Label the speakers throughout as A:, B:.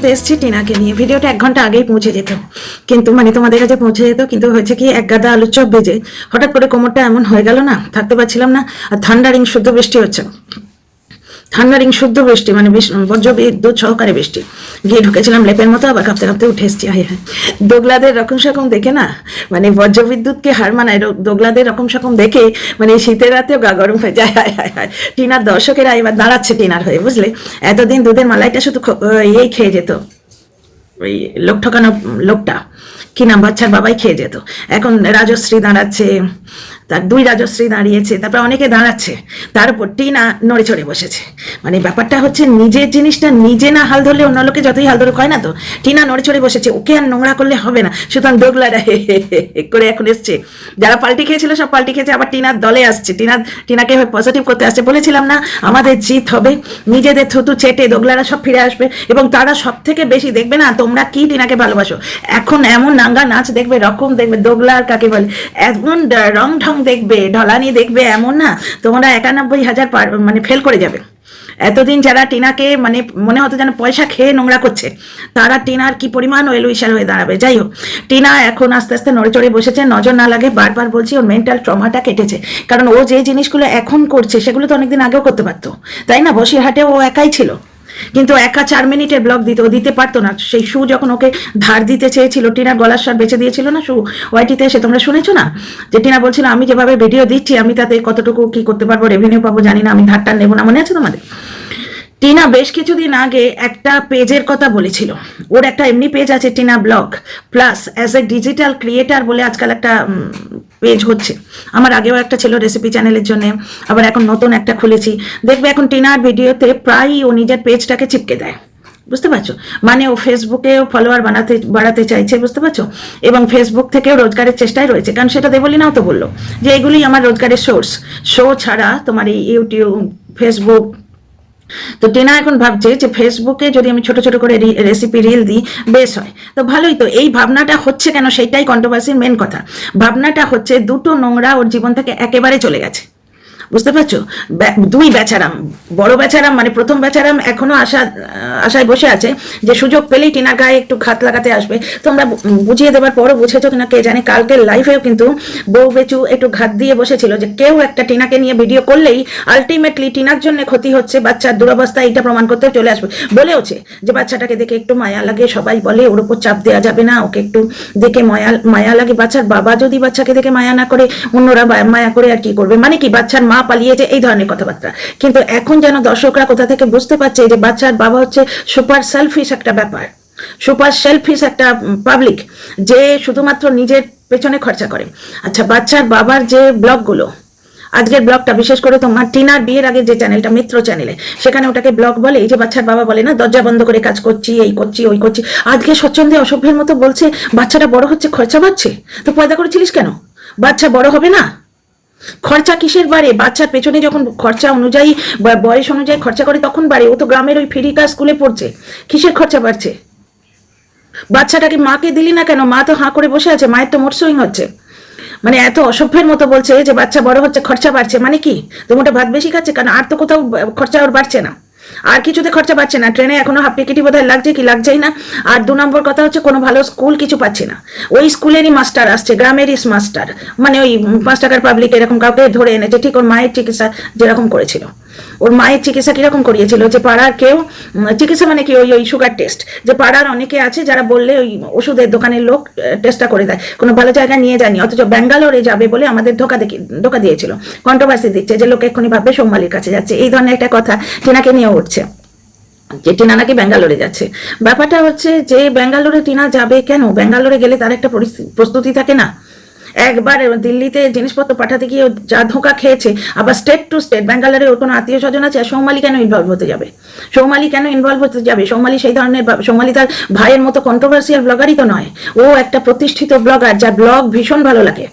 A: করতে এসেছি টিনাকে নিয়ে। ভিডিওটা এক ঘণ্টা আগেই পৌঁছে যেত। কিন্তু মানে তোমাদের কাছে পৌঁছে যেত, কিন্তু হয়েছে কি, এক গাদা আলুর চপ বেজে হঠাৎ করে কোমরটা এমন হয়ে গেল না, থাকতে পারছিলাম না, আর থান্ডারিং শুদ্ধ বৃষ্টি হচ্ছে। ঠান্ডারিং শুদ্ধ বৃষ্টি মানে বজ্র বিদ্যুৎ সহকারে বৃষ্টি। গিয়ে ঢুকেছিলাম লেপের মতো, আবার কাঁপতে কাঁপতে উঠে এসছি, হায় হায়। দোগলাদের রকম সকম দেখে না? মানে বজ্র বিদ্যুৎকে হার মানায় দোগলাদের রকম সকম দেখে মানে শীতের রাতেও গা গরম হয়ে যায়, হায় হায় হায়। টিনার দর্শকেরা এবার দাঁড়াচ্ছে টিনার হয়ে, বুঝলে? এতদিন দুধের মালাইটা শুধু ইয়েই খেয়ে যেত। ওই লোক ঠকানো লোকটা, কি নাম বাচ্চার বাবাই খেয়ে যেত। এখন রাজশ্রী দাঁড়াচ্ছে তার দুই রাজশ্রী দাঁড়িয়েছে, তারপর অনেকে দাঁড়াচ্ছে, তার উপর টিনা নড়ে চড়ে বসেছে। মানে ব্যাপারটা হচ্ছে নিজের জিনিসটা নিজে না হাল ধরলে অন্য লোকে যতই হাল ধরে হয় না তো? টিনা নড়ে চড়ে বসেছে, ওকে আর নোংরা করলে হবে না। সুতরাং দোগলারা হে করে এখন এসছে। যারা পাল্টি খেয়েছিল সব পাল্টি খেয়েছে, আবার টিনার দলে আসছে। টিনা, টিনাকে পজিটিভ করতে আসছে। বলেছিলাম না, আমাদের জিত হবে। নিজেদের থুতু চেটে দোগলারা সব ফিরে আসবে এবং তারা সব থেকে বেশি দেখবে না, তোমরা কি টিনাকে ভালোবাসো? এখন এমন নাঙ্গা নাচ দেখবে, রকম দেখবে দোগলা আর কাকে বলে? এমন রং ঢং দেখবে, ঢলানি দেখবে এমন না, তোমরা একানব্বই হাজার মানে ফেল করে যাবে। এতদিন যারা টিনাকে মানে মনে হতো যেন পয়সা খেয়ে নোংরা করছে, তারা টিনার কি পরিমাণ ওয়েল উইশার হয়ে দাঁড়াবে। যাই হোক, টিনা এখন আস্তে আস্তে নড়ে চড়ে বসেছে, নজর না লাগে বারবার বলছি, ওর মেন্টাল ট্রমাটা কেটেছে। কারণ ও যে জিনিসগুলো এখন করছে, সেগুলো তো অনেকদিন আগেও করতে পারতো। তাই না? বসিরহাটে ও একাই ছিল। কিন্তু একা চার মিনিটে ব্লগ দিত, দিতে পারতো না। সেই শু যখন ওকে ধার দিতে চেয়েছিল টিনার গলার সার বেঁচে দিয়েছিল না শু? ওয়াইটিতে এসে তোমরা শুনেছো না? যে টিনা বলছিল, আমি যেভাবে ভিডিও দিচ্ছি, আমি তাতে কতটুকু কি করতে পারব রেভিনিউ পাবো জানি না, আমি ধারটা নেব না। মনে আছে তোমাদের? টিনা বেশ কিছুদিন আগে একটা পেজের কথা বলেছিল। ওর একটা এমনি পেজ আছে, Tina blog plus as a digital creator বলে আজকাল একটা পেজ হচ্ছে। আমার আগেও একটা ছিল রেসিপি চ্যানেলের জন্য, আবার এখন নতুন একটা খুলেছি। দেখবে এখন টিনার ভিডিওতে প্রায়ই ও নিজের পেজটাকে চিপকে দেয়। বুঝতে পারছ? মানে ও ফেসবুকেও ফলোয়ার বানাতে, বাড়াতে চাইছে, বুঝতে পারছ? এবং ফেসবুক থেকেও রোজগারের চেষ্টায় রয়েছে। কারণ সেটা দেবলিনাও তো বলল যে এগুলি আমার রোজগারের সোর্স শো ছাড়া তোমার এই ইউটিউব ফেসবুক তো টিনা এখন ভাবছে যে ফেসবুকে যদি আমি ছোট ছোট করে রেসিপি রিল দিই, বেশ হয়। তো ভালোই তো, এই ভাবনাটা হচ্ছে কেন? সেইটাই কন্ট্রোভার্সির মেন কথা। ভাবনাটা হচ্ছে দুটো নোংরা ওর জীবন থেকে একেবারে চলে গেছে। বুঝতে পারছ? দুই বেচারাম। বড় বেচারাম মানে প্রথম বেচারাম এখনও আশা, আশায় বসে আছে যে সুযোগ পেলেই টিনার গায়ে একটু খাত লাগাতে আসবে। তোমরা বুঝিয়ে দেওয়ার পরও বুঝেছ কিনা কে জানে? কালকের লাইফেও কিন্তু বউ বেচু একটু ঘাত দিয়ে বসেছিল যে কেউ একটা টিনাকে নিয়ে ভিডিও করলেই আলটিমেটলি টিনার জন্য ক্ষতি হচ্ছে বাচ্চার দুরবস্থা এটা প্রমাণ করতে চলে আসবে। বলেওছে যে বাচ্চাটাকে দেখে একটু মায়া লাগে, সবাই বলে ওর উপর চাপ দেওয়া যাবে না, ওকে একটু দেখে মায়া মায়া লাগে। বাচ্চার বাবা যদি বাচ্চাকে দেখে মায়া না করে, অন্যরা মায়া করে আর কি করবে? মানে কি বাচ্চার মা পালিয়েছে এই ধরনের কথাবার্তা। কিন্তু এখন যেন দর্শকরা কোথা থেকে বুঝতে পারছে যে বাচ্চার বাবা হচ্ছে সুপার সেলফিশ একটা ব্যাপার। সুপার সেলফিশ একটা পাবলিক যে শুধুমাত্র নিজের পেছনে খরচা করে। আচ্ছা বাচ্চার বাবার যে ব্লগগুলো, আজকের ব্লগটা বিশেষ করে তোমার টিনার বিয়ের আগে যে চ্যানেলটা মিত্র চ্যানেলে সেখানে ওটাকে ব্লগ বলে, এই যে বাচ্চার বাবা বলে না, দরজা বন্ধ করে কাজ করছি, এই করছি, ওই করছি। আজকে স্বচ্ছন্দে অসভ্যের মতো বলছে বাচ্চাটা বড় হচ্ছে, খরচা বাড়ছে? তো পয়দা করেছিলিস কেন? বাচ্চা বড় হবে না? খরচা কিসের বাড়ে? বাচ্চার পেছনে যখন খরচা অনুযায়ী বয়স অনুযায়ী খরচা করে তখন বাড়ে। ও তো গ্রামের ওই ফেরিকা স্কুলে পড়ছে। কিসের খরচা বাড়ছে? বাচ্চাটাকে মাকে দিলি না কেন? মা তো হাঁ করে বসে আছে। মায়ের তো মোট সুইং হচ্ছে। মানে এত অসভ্যের মতো বলছে যে বাচ্চা বড় হচ্ছে, খরচা বাড়ছে। মানে কি? তোমাটা ভাত বেশি খাচ্ছে কারণ আর তো কোথাও খরচা ওর বাড়ছে না। আর কিছুতে খরচা পাচ্ছে না। ট্রেনে এখনও হাফ টিকিটই বোধহয় লাগছে কি লাগছেই না। আর দু নম্বর কথা হচ্ছে কোনো ভালো স্কুল কিছু পাচ্ছে না। ওই স্কুলেরই মাস্টার আসছে, গ্রামেরই মাস্টার মানে ওই পাঁচ টাকার পাবলিক এরকম কাউকে ধরে এনেছে, ঠিক ওর মায়ের চিকিৎসা যেরকম করেছিল। ওর মায়ের চিকিৎসা কীরকম করিয়েছিল? যে পাড়ার কেউ চিকিৎসা মানে কি? ওই ওই সুগার টেস্ট যে পাড়ার অনেকে আছে যারা বললে ওই ওষুধের দোকানের লোক টেস্টটা করে দেয়। কোনো ভালো জায়গায় নিয়ে যায়নি। অথচ ব্যাঙ্গালোরে যাবে বলে আমাদের ধোকা দেখি, ধোকা দিয়েছিল। কন্ট্রোভার্সি দিচ্ছে যে লোক এক্ষুনি ভাববে সৌমালির কাছে যাচ্ছে। এই ধরনের একটা কথা টিনাকে নিয়ে উঠছে। যে টিনা নাকি ব্যাঙ্গালোরে যাচ্ছে। ব্যাপারটা হচ্ছে যে ব্যাঙ্গালোরে টিনা যাবে কেন? ব্যাঙ্গালোরে গেলে তার একটা প্রস্তুতি থাকে না। একবার দিল্লিতে জিনিসপত্র পাঠাতে গিয়ে যা ধোঁকা খেয়েছে, আবার স্টেট টু স্টেট ব্যাঙ্গালোরে ওর কোনো আত্মীয় স্বজন আছে? আর সৌমালি কেন ইনভলভ হতে যাবে? সৌমালি কেন ইনভলভ হতে যাবে? সৌমালি সেই ধরনের সৌমালি তার ভাইয়ের মতো কন্ট্রোভার্সিয়াল ব্লগারই তো নয়। ও একটা প্রতিষ্ঠিত ব্লগার যার ব্লগ ভীষণ ভালো লাগে।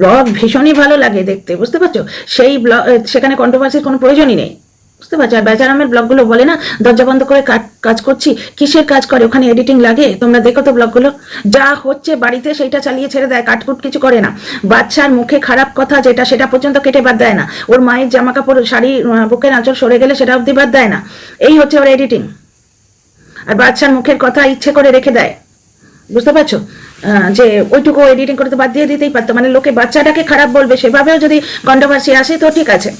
A: ব্লগ ভীষণই ভালো লাগে দেখতে, বুঝতে পারছ? সেই ব্লগ সেখানে কন্ট্রোভার্সির কোনো প্রয়োজনই নেই। বুঝতে পারছ? আর বেচারামের ব্লগগুলো বলে না, দরজা বন্ধ করে কাজ করছি, কিসের কাজ করে? ওখানে এডিটিং লাগে? তোমরা দেখো তো ব্লগগুলো যা হচ্ছে বাড়িতে সেইটা চালিয়ে ছেড়ে দেয়, কাটকুট কিছু করে না। বাচ্চার মুখে খারাপ কথা যেটা, সেটা পর্যন্ত কেটে বাদ দেয় না। ওর মায়ের জামা কাপড় শাড়ি বুকের আঁচল সরে গেলে সেটা অব্দি বাদ দেয় না। এই হচ্ছে ওর এডিটিং আর বাচ্চার মুখের কথা ইচ্ছে করে রেখে দেয়। বুঝতে পারছ? যে ওইটুকু এডিটিং করতে বাদ দিয়ে দিতেই পারতো। মানে লোকে বাচ্চাটাকে খারাপ বলবে, সেভাবেও যদি কন্ট্রোভার্সি আসে, তো ঠিক আছে।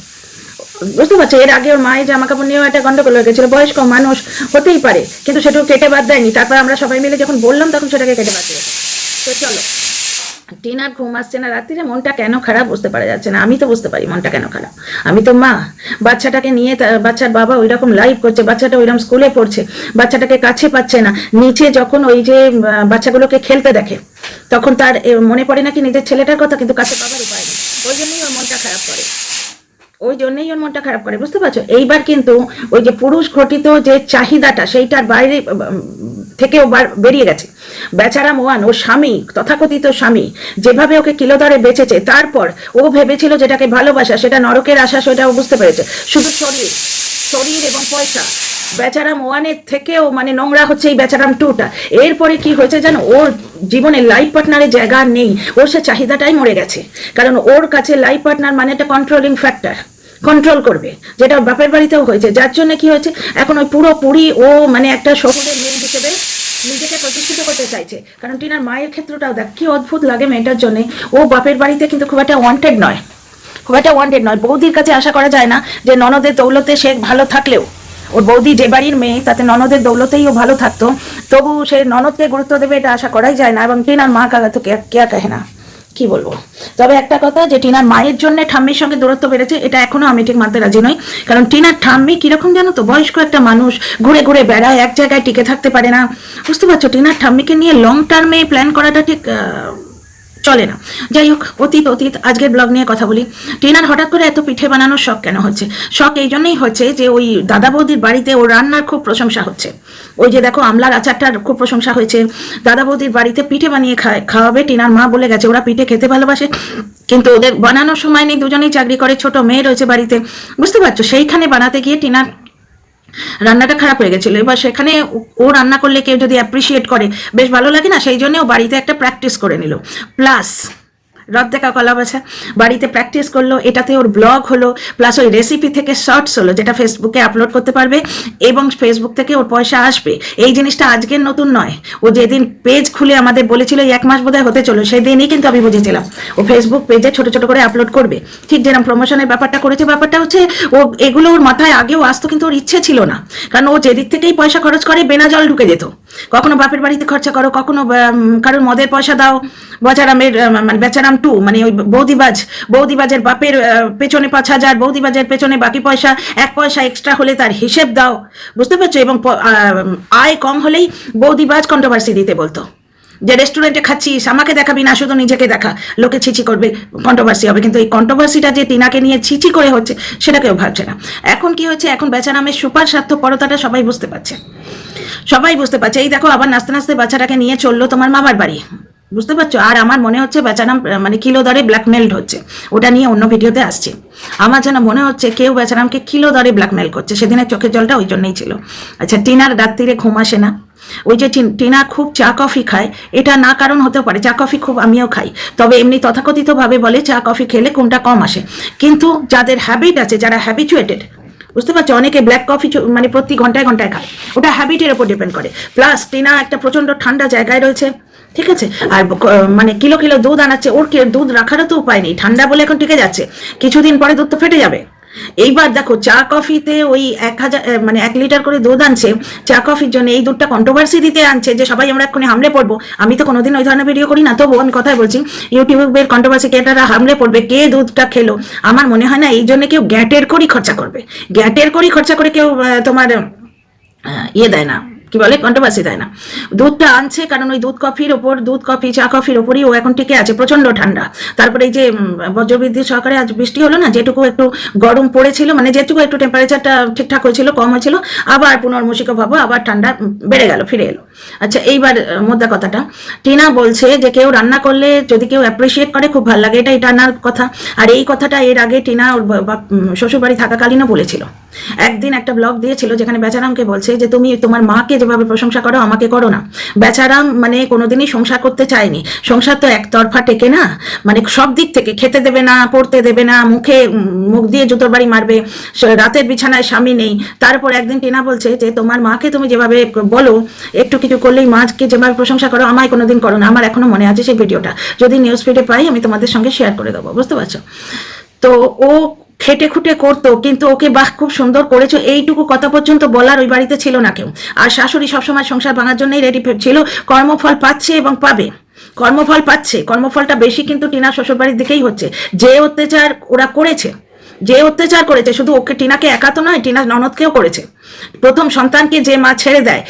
A: বুঝতে পারছ? এর আগে ওর মায়ের জামা কাপড় নিয়েও একটা গন্ডগোল হয়ে গেছিল। বয়স্ক মানুষ হতেই পারে, কিন্তু সেটাও কেটে বাদ দেয়নি। তারপর আমরা সবাই মিলে যখন বললাম, তখন সেটাকে কেটে বাদ দিয়েছে। তো চলো, টিনার ঘুম আসছে না রাত্রিরে, মনটা কেন খারাপ বুঝতে পারা যাচ্ছে না। আমি তো বুঝতে পারি মনটা কেন খারাপ। আমি তো মা, বাচ্চাটাকে নিয়ে বাচ্চার বাবা ওইরকম লাইভ করছে, বাচ্চাটা ওইরকম স্কুলে পড়ছে, বাচ্চাটাকে কাছে পাচ্ছে না। নিচে যখন ওই যে বাচ্চাগুলোকে খেলতে দেখে, তখন তার মনে পড়ে নাকি নিজের ছেলেটার কথা, কিন্তু কাছে বাবার উপায় নেই। ওই জন্যই ওর মনটা খারাপ করে। ওই জন্যই ওর মনটা খারাপ করে, বুঝতে পারছ? এইবার কিন্তু ওই যে পুরুষ ঘটিত যে চাহিদাটা, সেইটার বাইরে থেকে বার- বেরিয়ে গেছে। বেচারা মোয়ান ও স্বামী, তথাকথিত স্বামী, যেভাবে ওকে কিলো কিলোদরে বেঁচেছে, তারপর ও ভেবেছিল যেটাকে ভালোবাসা, সেটা নরকের আশা সেটা ও বুঝতে পেরেছে। শুধু শরীর শরীর এবং পয়সা। বেচারা মোয়ানের থেকেও মানে নোংরা হচ্ছে এই বেচারাম টুটা। এরপরে কি হয়েছে জানো? ওর জীবনে লাইফ পার্টনারের জায়গা নেই। ওর সে চাহিদাটাই মরে গেছে। কারণ ওর কাছে লাইফ পার্টনার মানে একটা কন্ট্রোলিং ফ্যাক্টর কন্ট্রোল করবে। যেটা বাপের বাড়িতেও হয়েছে। যার জন্য কি হয়েছে? এখন ওই পুরোপুরি ও মানে একটা শহরের মেয়ে হিসেবে নিজেকে প্রতিষ্ঠিত করতে চাইছে। কারণ টিনার মায়ের ক্ষেত্রটাও দেখ, কি অদ্ভুত লাগে মেয়েটার জন্য। ও বাপের বাড়িতে কিন্তু খুব একটা ওয়ান্টেড নয়। খুব একটা ওয়ান্টেড নয়। বৌদির কাছে আশা করা যায় না যে ননদের দৌলতে সে ভালো থাকলেও। ওর বৌদি যে বাড়ির মেয়ে, তাতে ননদের দৌলতেই ও ভালো থাকতো। তবু সে ননদকে গুরুত্ব দেবে এটা আশা করাই যায় না এবং টিনার মা কাকা তো কেয়া কাহে না। কি বলব? তবে একটা কথা যে টিনার মায়ের জন্য ঠাম্মির সঙ্গে দূরত্ব বেড়েছে, এটা এখনও আমি ঠিক মানতে রাজি নই। কারণ টিনার ঠাম্মি কীরকম জানো তো, বয়স্ক একটা মানুষ, ঘুরে ঘুরে বেড়ায়, এক জায়গায় টিকে থাকতে পারে না। বুঝতে পারছ? টিনার ঠাম্মিকে নিয়ে লং টার্মে প্ল্যান করাটা ঠিক চলে না। যাই হোক অতীত অতীত, আজকের ব্লগ নিয়ে কথা বলি। টিনার হঠাৎ করে এত পিঠে বানানোর শখ কেন হচ্ছে? শখ এই জন্যই হচ্ছে যে ওই দাদা বৌদির বাড়িতে ও রান্নার খুব প্রশংসা হচ্ছে। ওই যে দেখো, আমলার আচারটার খুব প্রশংসা হয়েছে। দাদা বৌদির বাড়িতে পিঠে বানিয়ে খায় খাওয়াবে, টিনার মা বলে গেছে, ওরা পিঠে খেতে ভালোবাসে। কিন্তু ওদের বানানোর সময় নেই, দুজনেই চাকরি করে, ছোট মেয়ে রয়েছে বাড়িতে। বুঝতে পারছ? সেইখানে বানাতে গিয়ে টিনার রান্নাটা খারাপ হয়ে গেছিল। এবার সেখানে ও- রান্না করলে কেউ যদি অ্যাপ্রিসিয়েট করে, বেশ ভালো লাগে না? সেই জন্য ও বাড়িতে একটা প্র্যাকটিস করে নিল। প্লাস রদ দেখা কলা বাছা বাড়িতে প্র্যাকটিস করল, এটাতে ওর ব্লগ হলো প্লাস ওই রেসিপি থেকে শর্টস হলো, যেটা ফেসবুকে আপলোড করতে পারবে এবং ফেসবুক থেকে ওর পয়সা আসবে। এই জিনিসটা আজকের নতুন নয়। ও যেদিন পেজ খুলে আমাদের বলেছিল এক মাস বোধহয় হতে চলো, সেদিনই কিন্তু আমি বুঝেছিলাম। ও ফেসবুক পেজে ছোট ছোট করে আপলোড করবে। ঠিক যেরকম প্রমোশনের ব্যাপারটা করেছে, ব্যাপারটা হচ্ছে ও এগুলো ওর মাথায় আগেও আসতো, কিন্তু ওর ইচ্ছে ছিল না। কারণ ও যেদিক থেকেই পয়সা খরচ করে বেনা জল ঢুকে যেত। কখনো বাপের বাড়িতে খরচা করো, কখনো কারোর মদের পয়সা দাও বেচারামের মানে বেচারাম টু মানে ওই বৌদিবাজ, বৌদিবাজের বাপের পেছনে পাঁচ হাজার, বৌদিবাজের পেছনে বাকি পয়সা, এক পয়সা এক্সট্রা হলে তার হিসেব দাও। বুঝতে পারছ? এবং আয় কম হলেই বৌদিবাজ কন্ট্রোভার্সি দিতে বলতো। যে রেস্টুরেন্টে খাচ্ছিস, আমাকে দেখাবি না, শুধু নিজেকে দেখা। লোকে ছিচি করবে কন্ট্রোভার্সি হবে। কিন্তু এই কন্ট্রোভার্সিটা যে টিনাকে নিয়ে ছিচি করে হচ্ছে, সেটা কেউ ভাবছে না। এখন কি হচ্ছে? এখন বেচারামের সুপার স্বার্থপরতাটা সবাই বুঝতে পারছে। সবাই বুঝতে পারছে। এই দেখো, আবার নাচতে নাচতে বাচ্চাটাকে নিয়ে চলল তোমার মামার বাড়ি। বুঝতে পারছ? আর আমার মনে হচ্ছে বেচারাম মানে কিলো দরে ব্ল্যাকমেলড হচ্ছে। ওটা নিয়ে অন্য ভিডিওতে আসছে। আমার যেন মনে হচ্ছে কেউ বেচারামকে কিলো দরে ব্ল্যাকমেল করছে। সেদিনের চোখের জলটা ওই জন্যই ছিল। আচ্ছা টিনার রাত্রিরে ঘুম আসে না। ওই যে টিন- খুব চা কফি খায়। এটা না কারণ হতে পারে। চা কফি খুব আমিও খাই। তবে এমনি তথাকথিতভাবে বলে চা কফি খেলে কোনটা কম আসে। কিন্তু যাদের হ্যাবিট আছে, যারা হ্যাবিচুয়েটেড বুঝতে পারছ? অনেকে ব্ল্যাক কফি মানে প্রতি ঘন্টায় ঘন্টায় খায়। ওটা হ্যাবিটের উপর ডিপেন্ড করে। প্লাস টিনা একটা প্রচণ্ড ঠান্ডা জায়গায় রয়েছে। ঠিক আছে? আর মানে কিলো কিলো দুধ আনাচ্ছে, ওর দুধ রাখারও তো উপায় নেই? ঠান্ডা বলে এখন টিকে যাচ্ছে। কিছুদিন পরে দুধ তো ফেটে যাবে। এইবার দেখো, চা কফিতে ওই এক হাজার মানে এক লিটার করে দুধ আনছে, চা কফির জন্য এই দুধটা কন্ট্রোভার্সি দিতে আনছে যে সবাই আমরা এক্ষুনি হামলে পড়ব। আমি তো কোনোদিন ওই ধরনের ভিডিও করি না। তবু আমি কথাই বলছি, ইউটিউবের কন্ট্রোভার্সি কেটারা হামলে পড়বে, কে দুধটা খেলো? আমার মনে হয় না এই জন্য কেউ গ্যাটের করেই খরচা করবে। গ্যাটের করেই খরচা করে কেউ তোমার ইয়ে দেয় না। কি বলে? কন্ট্রোভার্সি তাই না? দুধটা আনছে কারণ ওই দুধ কফির ওপর, দুধ কফি, চা কফির ওপরই ও এখন টিকে আছে প্রচণ্ড ঠান্ডা। তারপরে এই যে বজ্রবিদ্যুৎ সহকারে আজ বৃষ্টি হলো না, যেটুকু একটু গরম পড়েছিল মানে যেটুকু একটু টেম্পারেচারটা ঠিকঠাক হয়েছিল, কম হয়েছিল, আবার পুনর্মসিক ভাবো, আবার ঠান্ডা বেড়ে গেল, ফিরে এলো। আচ্ছা এইবার মোদ্দা কথাটা। টিনা বলছে যে কেউ রান্না করলে যদি কেউ অ্যাপ্রিসিয়েট করে, খুব ভালো লাগে এটা টানার কথা। আর এই কথাটা এর আগে টিনা ওর শ্বশুরবাড়ি থাকাকালীনও বলেছিল। একদিন একটা ব্লগ দিয়েছিল যেখানে বেচারামকে বলছে যে, তুমি তোমার মাকে যেভাবে প্রশংসা করো, আমাকে করো না। বেচারাম মানে কোনোদিনই সংসার করতে চায়নি। সংসার তো একতরফা টেকে না। মানে সব দিক থেকে খেতে দেবে না, পড়তে দেবে না, মুখে মুখ দিয়ে জুতোর বাড়ি মারবে রাতের বিছানায় স্বামী নেই। তারপর একদিন টিনা বলছে যে, তোমার মাকে তুমি যেভাবে বলো, একটু কিছু করলেই মাকে যেভাবে প্রশংসা করো, আমায় কোনোদিন করো না। আমার এখনও মনে আছে সেই ভিডিওটা। যদি নিউজ ফিডে পাই, আমি তোমাদের সঙ্গে শেয়ার করে দেবো। বুঝতে পারছ? তো ও খেটে খুটে করতো, কিন্তু ওকে বাহ, খুব সুন্দর করেছ। এইটুকু কথা পর্যন্ত বলার ওই বাড়িতে ছিল না কেউ। আর শাশুড়ি সবসময় সংসার ভাঙার জন্যই রেডি ছিল। কর্মফল পাচ্ছে এবং পাবে। কর্মফল পাচ্ছে। কর্মফলটা বেশি কিন্তু টিনা শ্বশুরবাড়ির দিকেই হচ্ছে। যে অত্যাচার ওরা করেছে যে অত্যাচার করেছে, শুধু ওকে টিনাকে একা তো নয়, টিনা ননদকেও করেছে। প্রথম সন্তানকে যে মা ছেড়ে দেয়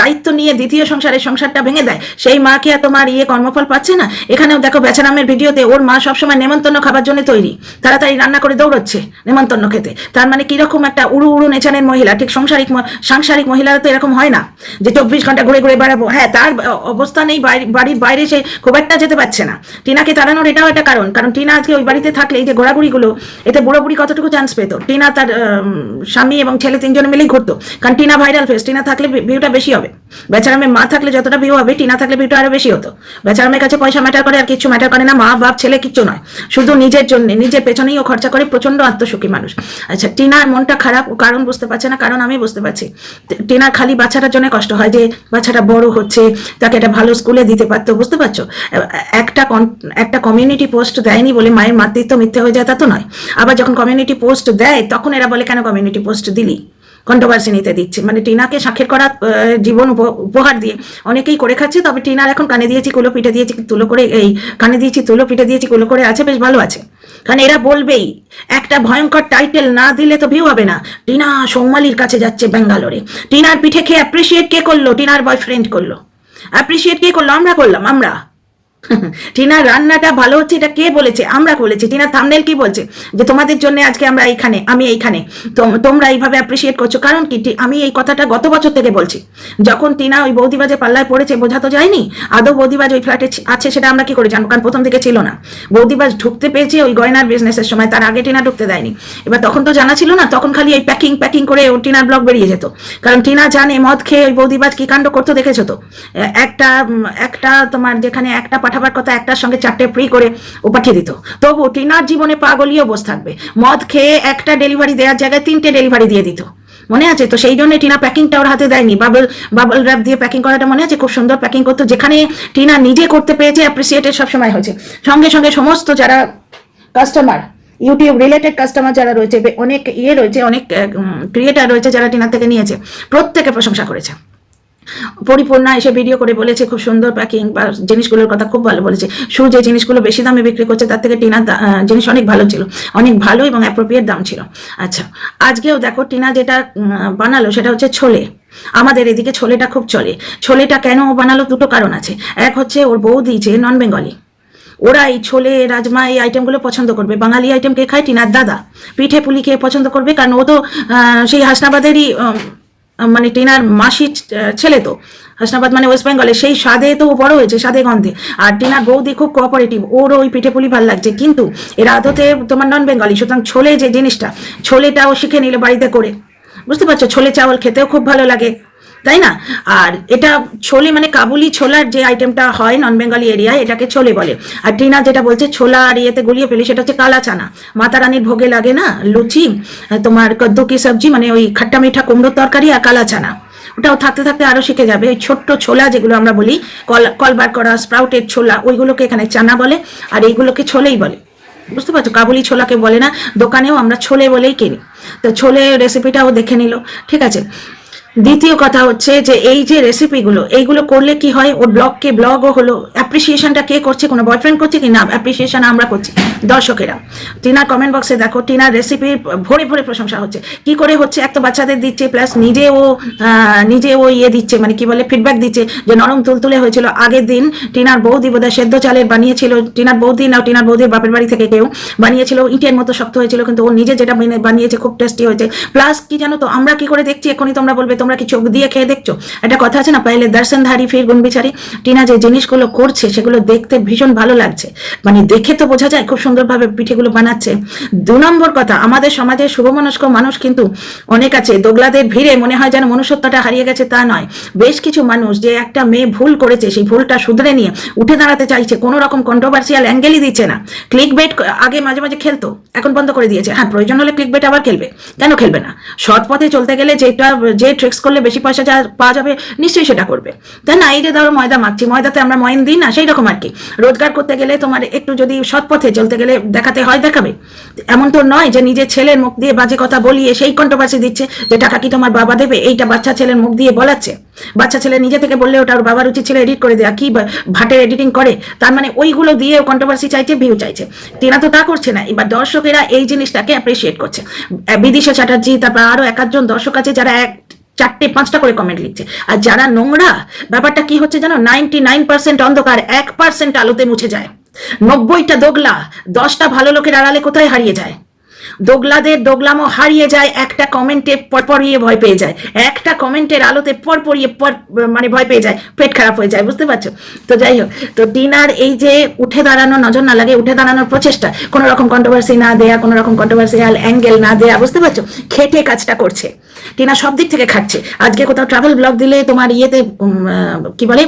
A: দায়িত্ব নিয়ে দ্বিতীয় সংসারে সংসারটা ভেঙে দেয়, সেই মাকে আর তোমার ইয়ে কর্মফল পাচ্ছে না? এখানেও দেখো বেচারামের ভিডিওতে ওর মা সবসময় নেমন্তন্ন খাবার জন্য তৈরি। তাড়াতাড়ি রান্না করে দৌড়চ্ছে নেমন্তন্ন খেতে। তার মানে কীরকম একটা উড়ু উড়ু নেচানের মহিলা, ঠিক সংসারিক সাংসারিক মহিলারা তো এরকম হয় না যে চব্বিশ ঘণ্টা ঘুরে ঘুরে বেড়াবো। হ্যাঁ তার অবস্থা নেই বাড়ির বাইরে সে খুব একটা যেতে পারছে না। টিনাকে তাড়ানোর এটাও একটা কারণ কারণ টিনা আজকে ওই বাড়িতে থাকলে এই যে ঘোরাঘুরিগুলো, এতে বুড়ো কতটুকু চান্স পেত? টিনা তার স্বামী এবং ছেলে তিনজনে মিলেই ঘুরতো। কারণ টিনা ভাইরাল ফেস টিনা থাকলে ভিউটা বেশি হবে। বেচারামের মা থাকলে যতটা ভিউ হবে, টিনা থাকলে ভিউটা আরও বেশি হতো। বেচারামের কাছে পয়সা ম্যাটার করে, আর কিছু ম্যাটার করে না। মা, বাপ, ছেলে কিচ্ছু নয়। শুধু নিজের জন্য, নিজের পেছনেই ও খরচা করে প্রচণ্ড আত্মসুখী মানুষ। আচ্ছা টিনার মনটা খারাপ কারণ বুঝতে পারছে না, কারণ আমি বুঝতে পারছি। টিনার খালি বাচ্চাটার জন্য কষ্ট হয় যে, বাচ্চাটা বড় হচ্ছে, তাকে একটা ভালো স্কুলে দিতে পারতো, বুঝতে পারছ? একটা একটা কমিউনিটি পোস্ট দেয়নি বলে মায়ের মাতৃত্ব মিথ্যে হয়ে যায় তা তো নয়। আবার যখন কমিউনিটি পোস্ট দেয়, তখন এরা বলে, কেন কমিউনিটি পোস্ট দিলি? কন্ট্রোভার্সি নিতে দিচ্ছে। মানে টিনাকে সাক্ষের করা জীবন উপহার দিয়ে অনেকেই করে খাচ্ছে, তবে টিনার এখন কানে দিয়েছি, কুলো পিঠে দিয়েছি, তুলো করে, এই কানে দিয়েছি, তুলো পিঠে দিয়েছি, কুলো করে আছে, বেশ ভালো আছে। কারণ এরা বলবেই, একটা ভয়ঙ্কর টাইটেল না দিলে তো ভিউ হবে না। টিনা সৌমালির কাছে যাচ্ছে ব্যাঙ্গালোরে। টিনার পিঠে খেয়ে অ্যাপ্রিসিয়েট কে করল? টিনার বয়ফ্রেন্ড করল। অ্যাপ্রিসিয়েট কে করল? আমরা করলাম, আমরা। টিনার রান্নাটা ভালো হচ্ছে, এটা কে বলেছে? আমরা বলেছি। টিনার থামনেল কি বলছে? যে তোমাদের জন্য আজকে আমরা এইখানে, আমি এইখানে। তোম- তোমরা এইভাবে অ্যাপ্রিসিয়েট করছ। কারণ কি আমি এই কথাটা গত বছর থেকে বলছি। যখন টিনা ওই বৌদিবাজে পাল্লায় পড়েছে, বোঝা তো যায়নি? আদৌ বৌদিবাজ ওই ফ্ল্যাটে আছে সেটা আমরা কি করে জানব? কারণ প্রথম থেকে ছিল না। বৌদিবাজ ঢুকতে পেয়েছে ওই গয়নার বিজনেসের সময়, তার আগে টিনা ঢুকতে দেয়নি। এবার তখন তো জানা ছিল না, তখন খালি এই প্যাকিং প্যাকিং করে ও টিনার ব্লক বেরিয়ে যেত। কারণ টিনা জানে, মদ খেয়ে ওই বৌদিবাজ কি কাণ্ড করতো, দেখেছ তো? একটা একটা তোমার যেখানে একটা পাঠাবার কথা একটার সঙ্গে চারটে ফ্রি করে ও পাঠিয়ে দিত। তবু টিনার জীবনে পাগলীয় বসে থাকবে। মদ খেয়ে একটা ডেলিভারি দেওয়ার জায়গায় তিনটে ডেলিভারি দিয়ে দিত। মনে আছে? তো সেই জন্য টিনা প্যাকিংটা ওর হাতে দেয়নি। বাবল বাবল র্যাপ দিয়ে প্যাকিং করাটা মনে আছে? খুব সুন্দর প্যাকিং করতো। যেখানে টিনা নিজে করতে পেরেছে অ্যাপ্রিসিয়েটেড সবসময় হয়েছে। সঙ্গে সঙ্গে সমস্ত যারা কাস্টমার ইউটিউব রিলেটেড কাস্টমার যারা রয়েছে, অনেক ইয়ে রয়েছে, অনেক ক্রিয়েটার রয়েছে যারা টিনার থেকে নিয়েছে, প্রত্যেকে প্রশংসা করেছে। পরিপূর্ণা এসে ভিডিও করে বলেছে, খুব সুন্দর প্যাকিং বা জিনিসগুলোর কথা খুব ভালো বলেছে। সু যে জিনিসগুলো বেশি দামে বিক্রি করছে, তার থেকে টিনার জিনিস অনেক ভালো ছিল। অনেক ভালো এবং অ্যাপ্রোপ্রিয়েট দাম ছিল। আচ্ছা আজকেও দেখো টিনা যেটা বানালো সেটা হচ্ছে ছোলে। আমাদের এদিকে ছোলেটা খুব চলে। ছোলেটা কেন বানালো দুটো কারণ আছে। এক হচ্ছে ওর বৌদি যে নন বেঙ্গলি ওরা এই ছোলে, রাজমা এই আইটেমগুলো পছন্দ করবে। বাঙালি আইটেম কে খায় টিনার দাদা। পিঠে পুলি খেয়ে পছন্দ করবে, কারণ ও তো সেই হাসনাবাদেরই মানে টিনার মাসি ছেলে তো, হাসনাবাদ মানে ওয়েস্ট বেঙ্গলে সেই স্বাদে তো বড় হয়েছে, স্বাদে গন্ধে। আর টিনার বৌদি খুব কোঅপারেটিভ ওর ওই পিঠে পুলি ভালো লাগছে। কিন্তু এর আদতে তোমার নন বেঙ্গলি সুতরাং ছোলে যে জিনিসটা, ছোলেটাও শিখে নিল বাড়িতে করে। বুঝতে পারছ? ছোলে চাউল খেতেও খুব ভালো লাগে। তাই না? আর এটা ছোলে মানে কাবুলি ছোলার যে আইটেমটা হয় নন বেঙ্গলি এরিয়ায় এটাকে ছোলে বলে। আর টিনা যেটা বলছে, ছোলা আর ইয়েতে গুলিয়ে ফেলি, সেটা হচ্ছে কালা চানা মাতা রানীর ভোগে লাগে না? লুচি তোমার কদ্দু কি সবজি মানে ওই খাট্টা মিঠা কুমড়োর তরকারি আর কালা চানা ওটাও থাকতে থাকতে আরও শিখে যাবে। ওই ছোট্ট ছোলা যেগুলো আমরা বলি, কল, কলবার করা স্প্রাউটেড ছোলা, ওইগুলোকে এখানে চানা বলে, আর এইগুলোকে ছোলেই বলে। বুঝতে পারছ? কাবুলি ছোলাকে বলে না? দোকানেও আমরা ছোলে বলেই কিনি। তো ছোলে রেসিপিটাও দেখে নিল। ঠিক আছে? দ্বিতীয় কথা হচ্ছে যে এই যে রেসিপিগুলো এইগুলো করলে কি হয়? ওর ব্লগকে ব্লগও হলো অ্যাপ্রিসিয়েশনটা কে করছে? কোনো বয়ফ্রেন্ড করছে কি না? অ্যাপ্রিসিয়েশন আমরা করছি দর্শকেরা। টিনার কমেন্ট বক্সে দেখো, টিনার রেসিপির ভরে ভরে প্রশংসা হচ্ছে। কি করে হচ্ছে? এক তো বাচ্চাদের দিচ্ছে প্লাস নিজে ও নিজে ও ইয়ে দিচ্ছে মানে কি বলে ফিডব্যাক দিচ্ছে যে নরম তুলতুলে হয়েছিল। আগের দিন টিনার বৌদি বোধহয় সেদ্ধ চালের বানিয়েছিল, টিনার বৌদি না, টিনার বৌদির বাপের বাড়ি থেকে কেউ বানিয়েছিল, ইটের মতো শক্ত হয়েছিল, কিন্তু ও নিজে যেটা বানিয়েছে, খুব টেস্টি হয়েছে। প্লাস কি জানো তো, আমরা কি করে দেখছি? এখনই তোমরা বলবে তোমরা কি চোখ দিয়ে খেয়ে দেখছ? একটা কথা আছে না, পাইলে দর্শনধারী ফির গুণ বিচারি। টিনা যে জিনিসগুলো করছে, সেগুলো দেখতে ভীষণ ভালো লাগছে। মানে দেখে তো বোঝা যায় খুব সুন্দরভাবে পিঠেগুলো বানাচ্ছে। দু নম্বর কথা, আমাদের সমাজে শুভমনস্ক মানুষ কিন্তু অনেক আছে, দোগলাদের ভিড়ে মনে হয় যেন মনুষ্যত্বটা হারিয়ে গেছে তা নয়। বেশ কিছু মানুষ যে একটা মেয়ে ভুল করেছে, সেই ভুলটা শুধরে নিয়ে উঠে দাঁড়াতে চাইছে, কোনো রকম কন্ট্রোভার্সিয়াল অ্যাঙ্গেলই দিচ্ছে না। ক্লিক বেট আগে মাঝে মাঝে খেলতো, এখন বন্ধ করে দিয়েছে। হ্যাঁ প্রয়োজন হলে ক্লিক বেট আবার খেলবে। কেন খেলবে না? সৎ পথে চলতে গেলে যেটা, যে ট্রিক্স করলে বেশি পয়সা যা পাওয়া যাবে, নিশ্চয়ই সেটা করবে। তাই না এই যে ধরো ময়দা মাখছি। ময়দাতে আমরা ময়ন দিই না, সেই রকম আর কি রোজগার করতে গেলে তোমার একটু যদি সৎ পথে চলতে গেলে দেখাতে হয়, দেখাবে। এমন তো নয় যে নিজের ছেলের মুখ দিয়ে বাজে কথা বলিয়ে সেই কন্ট্রোভার্সি দিচ্ছে যে টাকা কি তোমার বাবা দেবে, এইটা বাচ্চা ছেলের মুখ দিয়ে বলাচ্ছে। বাচ্চা ছেলে নিজে থেকে বললে ওটা ওর বাবার উচিত ছিল এডিট করে দেওয়া কি ভাটের এডিটিং করে। তার মানে ওইগুলো দিয়ে কন্ট্রোভার্সি চাইছে ভিউ চাইছে। তেনা তো তা করছে না। এবার দর্শকেরা এই জিনিসটাকে অ্যাপ্রিসিয়েট করছে। বিদিশা চ্যাটার্জি, তারপর আরও এক আধজন দর্শক আছে যারা এক চারটে পাঁচটা করে কমেন্ট লিখছে। আর যারা নোংরা, ব্যাপারটা কি হচ্ছে জানো? নাইনটি নাইন পার্সেন্ট অন্ধকার, এক পার্সেন্ট আলোতে মুছে যায়। নব্বইটা দোগলা, দশটা ভালো লোকের আড়ালে কোথায় হারিয়ে যায়? দোগলাদের দোগলামও হারিয়ে যায়, একটা কমেন্টে পরপরিয়ে ভয় পেয়ে যায়, একটা কমেন্টের আলোতে পরপরিয়ে পর মানে ভয় পেয়ে যায়, পেট খারাপ হয়ে যায়, বুঝতে পারছ? তো যাই হোক, তো টিনার এই যে উঠে দাঁড়ানো, নজর না লাগে, উঠে দাঁড়ানোর প্রচেষ্টা, কোনো রকম কন্ট্রোভার্সি না দেয়া, কোনো রকম কন্ট্রোভার্সিয়াল অ্যাঙ্গেল না দেয়া, বুঝতে পারছ? খেটে কাজটা করছে টিনা সব দিক থেকে খাচ্ছে, আজকে কোথাও ট্রাভেল ব্লগ দিলে তোমার ইয়েতে কি বলে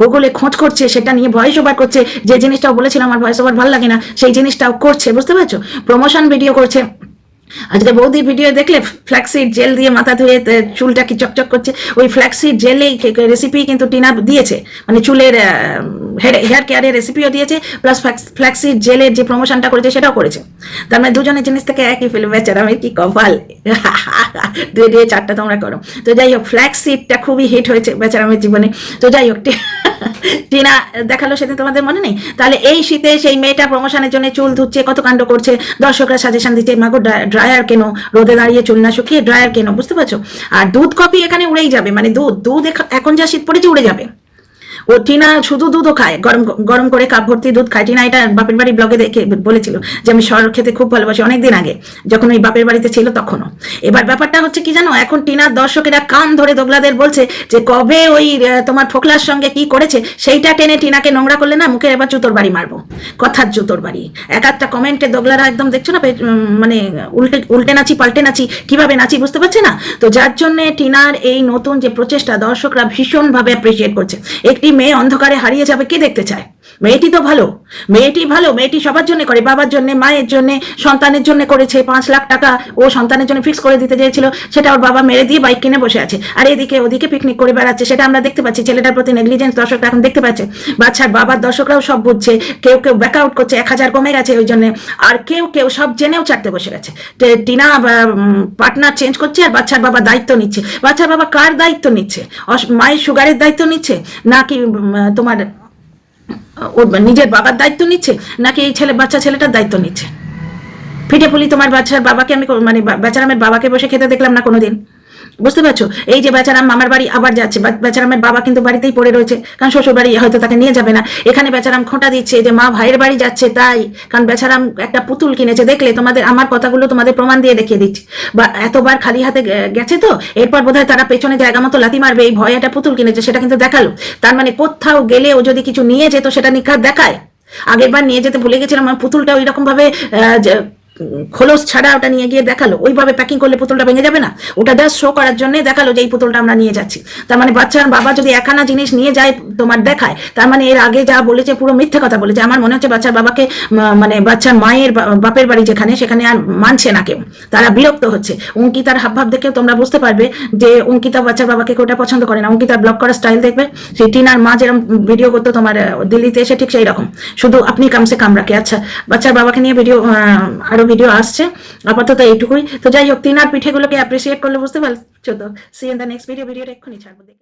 A: গুগলে খোঁজ করছে, সেটা নিয়ে ভয়েস ওভার করছে, যে জিনিসটাও বলেছিলাম আমার ভয়েস ওভার ভালো লাগে না, সেই জিনিসটাও করছে, বুঝতে পারছ? প্রমোশন ভিডিও করছে। আজকে বৌদির ভিডিও দেখলে ফ্ল্যাক্সিড জেল দিয়ে মাথা ধুয়ে চুলটা কি চকচক করছে, ওই ফ্ল্যাক্সিড জেলেই রেসিপি কিন্তু টিনা দিয়েছে। মানে চুলের হেয়ার কেয়ারের রেসিপিও দিয়েছে প্লাস ফ্ল্যাক্সিড জেলের যে প্রমোশনটা করেছে, সেটাও করেছে। তার মানে দুজনের জিনিস থেকে একই ফিল্ম আমি কি কপাল? দুয়ে, দিয়ে চারটা তোমরা করো। তো যাই হোক ফ্ল্যাক্সিডটা খুবই হিট হয়েছে বেচারামের জীবনে। তো যাই হোক টিনা, দেখাল সেদিন তোমাদের মনে নেই? তাহলে এই শীতে সেই মেয়েটা প্রমোশনের জন্য চুল ধুচ্ছে, কত কাণ্ড করছে? দর্শকরা সাজেশন দিচ্ছে মাগো ড্রায়ার কেন? রোদে দাঁড়িয়ে চুল না শুকিয়ে ড্রায়ার কেন? বুঝতে পারছ? আর দুধ কপি এখানে উড়েই যাবে মানে দুধ দুধ এখন যা শীত পড়েছে উড়ে যাবে। ও টিনা শুধু দুধও খায়, গরম গরম করে কাপ ভর্তি দুধ খায়। টিনা এটা বাপের বাড়ি ব্লগে দেখে বলেছিল যে, আমি শহর খেতে খুব ভালোবাসি। অনেকদিন আগে, যখন ওই বাপের বাড়িতে ছিল তখনও। এবার ব্যাপারটা হচ্ছে কি জানো, এখন টিনার দর্শকেরা কান ধরে দোগলাদের বলছে যে, কবে ওই তোমার ফোকলার সঙ্গে কি করেছে? সেইটা টেনে টিনাকে নোংরা করলে না মুখে এবার জুতোর বাড়ি মারবো। কথার জুতোর বাড়ি। এক একটা কমেন্টে দোগলারা একদম দেখছ না মানে উল্টে উল্টে নাচি, পাল্টে নাচি, কীভাবে নাচি বুঝতে পারছে না? তো যার জন্য টিনার এই নতুন যে প্রচেষ্টা দর্শকরা ভীষণভাবে অ্যাপ্রিসিয়েট করছে। একটি মেয়ে অন্ধকারে হারিয়ে যাবে কে দেখতে চায়? মেয়েটি তো ভালো। মেয়েটি ভালো, মেয়েটি সবার জন্য করে, বাবার জন্য, মায়ের জন্য, সন্তানের জন্য করেছে, পাঁচ লাখ টাকা ও সন্তানের জন্য ফিক্স করে দিতে চেয়েছিল। সেটা ওর বাবা মেরে দিয়ে বাইক কিনে বসে আছে। আর এদিকে ওদিকে পিকনিক করে বেড়াচ্ছে, সেটা আমরা দেখতে পাচ্ছি। ছেলেটার প্রতি নেগলিজেন্স দর্শকরা এখন দেখতে পাচ্ছে। বাচ্চার বাবার দর্শকরাও সব বুঝছে, কেউ কেউ ব্যাক আউট করছে, এক হাজার কমে গেছে ওই জন্য। আর কেউ কেউ সব জেনেও চাটতে বসে গেছে। টিনা পার্টনার চেঞ্জ করছে আর বাচ্চার বাবা দায়িত্ব নিচ্ছে। বাচ্চার বাবা কার দায়িত্ব নিচ্ছে? মায়ের সুগারের দায়িত্ব নিচ্ছে? নাকি তোমার ওর নিজের বাবার দায়িত্ব নিচ্ছে নাকি এই ছেলে বাচ্চা ছেলেটার দায়িত্ব নিচ্ছে? ফিটে ফুলি তোমার বাচ্চার বাবাকে আমি মানে বেচারামের বাবাকে বসে খেতে দেখলাম না কোনোদিন? বুঝতে পারছ? এই যে বেচারাম মামার বাড়ি আবার যাচ্ছে বেচারামের বাবা কিন্তু বাড়িতেই পড়ে রয়েছে, কারণ শ্বশুর বাড়ি হয়তো তাকে নিয়ে যাবে না। এখানে বেচারাম খোঁটা দিচ্ছে যে মা ভাইয়ের বাড়ি যাচ্ছে তাই, কারণ বেচারাম একটা পুতুল কিনেছে, দেখলে তোমাদের আমার কথাগুলো তোমাদের প্রমাণ দিয়ে দেখিয়ে দিচ্ছি। বা এতবার খালি হাতে গেছে তো? এরপর বোধহয় তারা পেছনে জায়গা মতো লাথি মারবে, এই ভয়ে একটা পুতুল কিনেছে, সেটা কিন্তু দেখাল। তার মানে কোথাও গেলে ও যদি কিছু নিয়ে যেত, সেটা নিখাত দেখায়। আগের বার নিয়ে যেতে ভুলে গেছিলাম, আমার পুতুলটা ওই রকম ভাবে খোলস ছাড়া ওটা নিয়ে গিয়ে দেখাল। ওইভাবে প্যাকিং করলে পুতুলটা ভেঙে যাবে না? ওটা জাস্ট শো করার জন্য দেখাল যে এই পুতুলটা আমরা নিয়ে যাচ্ছি। তার মানে বাচ্চার বাবা যদি একানা জিনিস নিয়ে যায় তোমার দেখায়, তার মানে এর আগে যা বলেছে পুরো মিথ্যে কথা বলেছে। আমার মনে হচ্ছে বাচ্চার বাবাকে মানে বাচ্চার মায়ের বাপের বাড়ি যেখানে, সেখানে আর মানছে না কেউ। তারা বিরক্ত হচ্ছে। অঙ্কিতার হাবভাব দেখে তোমরা বুঝতে পারবে যে অঙ্কিতা বাচ্চার বাবাকে ওটা পছন্দ করে না। অঙ্কিতার ব্লগ করার স্টাইল দেখবে। সেই টিনার মা যেরকম ভিডিও করতো তোমার দিল্লিতে এসে ঠিক সেই রকম। শুধু আপনি কামসে কাম রাখে আচ্ছা বাচ্চার বাবাকে নিয়ে ভিডিও আরও ভিডিও আসছে, আপাতত এইটুকুই। তো যাই হোক, তিনার পিঠেগুলোকে অ্যাপ্রিসিয়েট করলে বুঝতে পারছ তো। See in the next video ভিডিওটা এক্ষুনি ছাড়বো